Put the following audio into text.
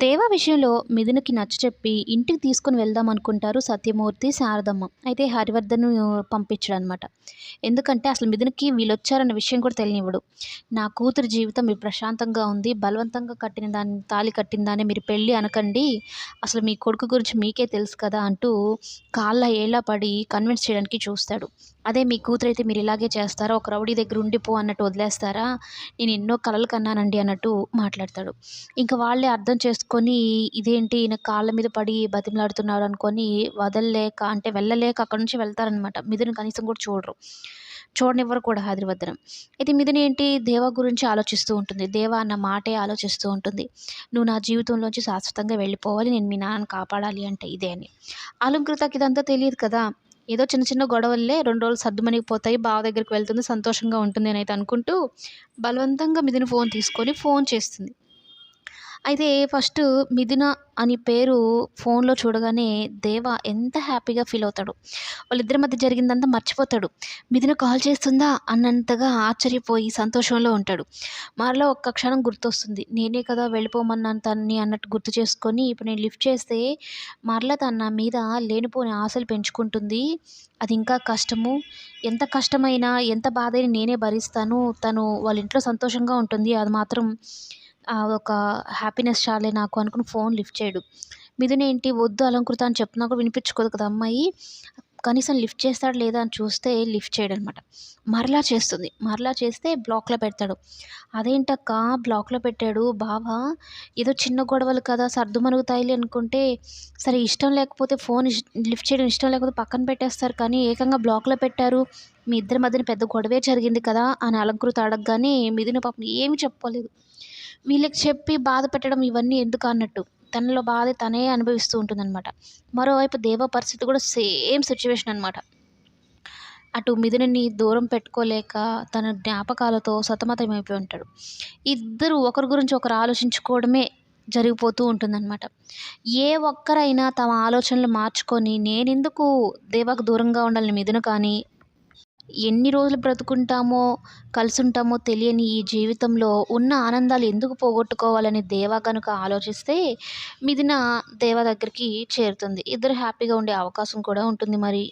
దేవ విషయంలో మిథునకి నచ్చచెప్పి ఇంటికి తీసుకొని వెళ్దాం అనుకుంటారు సత్యమూర్తి శారదమ్మ. అయితే హరివర్ధన్ పంపించడం అనమాట ఎందుకంటే అసలు మిథునకి వీళ్ళు వచ్చారన్న విషయం కూడా తెలియనివ్వడు. నా కూతురు జీవితం మీరు ప్రశాంతంగా ఉంది బలవంతంగా కట్టిన దాన్ని తాళి కట్టిన దాన్ని మీరు పెళ్ళి అనకండి అసలు మీ కొడుకు గురించి మీకే తెలుసు కదా అంటూ కాళ్ళ ఏళ్ళ పడి కన్విన్స్ చేయడానికి చూస్తాడు. అదే మీ కూతురు అయితే మీరు ఇలాగే చేస్తారా? ఒక రౌడీ దగ్గర ఉండిపో అన్నట్టు వదిలేస్తారా? నేను ఎన్నో కలలు కన్నానండి అన్నట్టు మాట్లాడతాడు. ఇంకా వాళ్ళే అర్థం చేసుకొని ఇదేంటి ఈయన కాళ్ళ మీద పడి బతిమలాడుతున్నారు అనుకొని వదలలేక అంటే వెళ్ళలేక అక్కడ నుంచి వెళ్తారనమాట మిథుని కనీసం కూడా చూడరు. చూడనివ్వరు కూడా హైదరాబాద్రం అయితే మిథున ఏంటి? దేవ గురించి ఆలోచిస్తూ ఉంటుంది. దేవ అన్న మాటే ఆలోచిస్తూ ఉంటుంది. నువ్వు నా జీవితంలోంచి శాశ్వతంగా వెళ్ళిపోవాలి. నేను మీ నాన్నని కాపాడాలి అంటే ఇదే అని. అలంకృతకి ఇదంతా తెలియదు కదా? ఏదో చిన్న చిన్న గొడవల్లే రెండు రోజులు సర్దుమణిగిపోతాయి బావ దగ్గరికి వెళ్తుంది సంతోషంగా ఉంటుంది అని అయితే అనుకుంటూ బలవంతంగా మిథుని ఫోన్ తీసుకొని ఫోన్ చేస్తుంది. అయితే ఫస్ట్ మిథున అని పేరు ఫోన్లో చూడగానే దేవ ఎంత హ్యాపీగా ఫీల్ అవుతాడు. వాళ్ళిద్దరి మధ్య జరిగిందంతా మర్చిపోతాడు. మిథున కాల్ చేస్తుందా? అన్నంతగా ఆశ్చర్యపోయి సంతోషంలో ఉంటాడు. మరలా ఒక్క క్షణం గుర్తొస్తుంది. నేనే కదా వెళ్ళిపోమన్నాను తన్ని అన్నట్టు గుర్తు చేసుకొని ఇప్పుడు నేను లిఫ్ట్ చేస్తే మరలా తన నా మీద లేనిపోని ఆశలు పెంచుకుంటుంది. అది ఇంకా కష్టము. ఎంత కష్టమైనా ఎంత బాధైనా నేనే భరిస్తాను. తను వాళ్ళ ఇంట్లో సంతోషంగా ఉంటుంది. అది మాత్రం ఒక హ్యాపీనెస్ చాలే నాకు అనుకుని ఫోన్ లిఫ్ట్ చేయడు. మిథున ఏంటి వద్దు అలంకృత అని చెప్తున్నా కూడా వినిపించుకోదు కదా అమ్మాయి. కనీసం లిఫ్ట్ చేస్తాడు లేదా అని చూస్తే లిఫ్ట్ చేయడనమాట. మరలా చేస్తుంది. మరలా చేస్తే బ్లాక్లో పెడతాడు. అదేంటక్క బ్లాక్లో పెట్టాడు? బావా ఏదో చిన్న గొడవలు కదా సర్దుమరుగుతాయిలే అనుకుంటే సరే ఇష్టం లేకపోతే ఫోన్ లిఫ్ట్ చేయడం ఇష్టం లేకపోతే పక్కన పెట్టేస్తారు కానీ ఏకంగా బ్లాక్లో పెట్టారు. మీ ఇద్దరి మధ్యన పెద్ద గొడవే జరిగింది కదా అని అలంకృత అడగగానే మిథున పాపం ఏమి చెప్పలేదు వీళ్ళకి చెప్పి బాధ పెట్టడం ఇవన్నీ ఎందుకు అన్నట్టు. తనలో బాధ తనే అనుభవిస్తూ ఉంటుందన్నమాట. మరోవైపు దేవ పరిస్థితి కూడా సేమ్ సిచ్యువేషన్ అనమాట అటు మిథునని దూరం పెట్టుకోలేక తన జ్ఞాపకాలతో సతమతమైపోయి ఉంటాడు. ఇద్దరు ఒకరి గురించి ఒకరు ఆలోచించుకోవడమే జరిగిపోతూ ఉంటుందన్నమాట. ఏ ఒక్కరైనా తమ ఆలోచనలు మార్చుకొని నేనెందుకు దేవాకు దూరంగా ఉండాలని మిథున కానీ ఎన్ని రోజులు బ్రతుకుంటామో కలిసి ఉంటామో తెలియని ఈ జీవితంలో ఉన్న ఆనందాలు ఎందుకు పోగొట్టుకోవాలని దేవా కనుక ఆలోచిస్తే మిథున దేవ దగ్గరికి చేరుతుంది. ఇద్దరు హ్యాపీగా ఉండే అవకాశం కూడా ఉంటుంది మరి.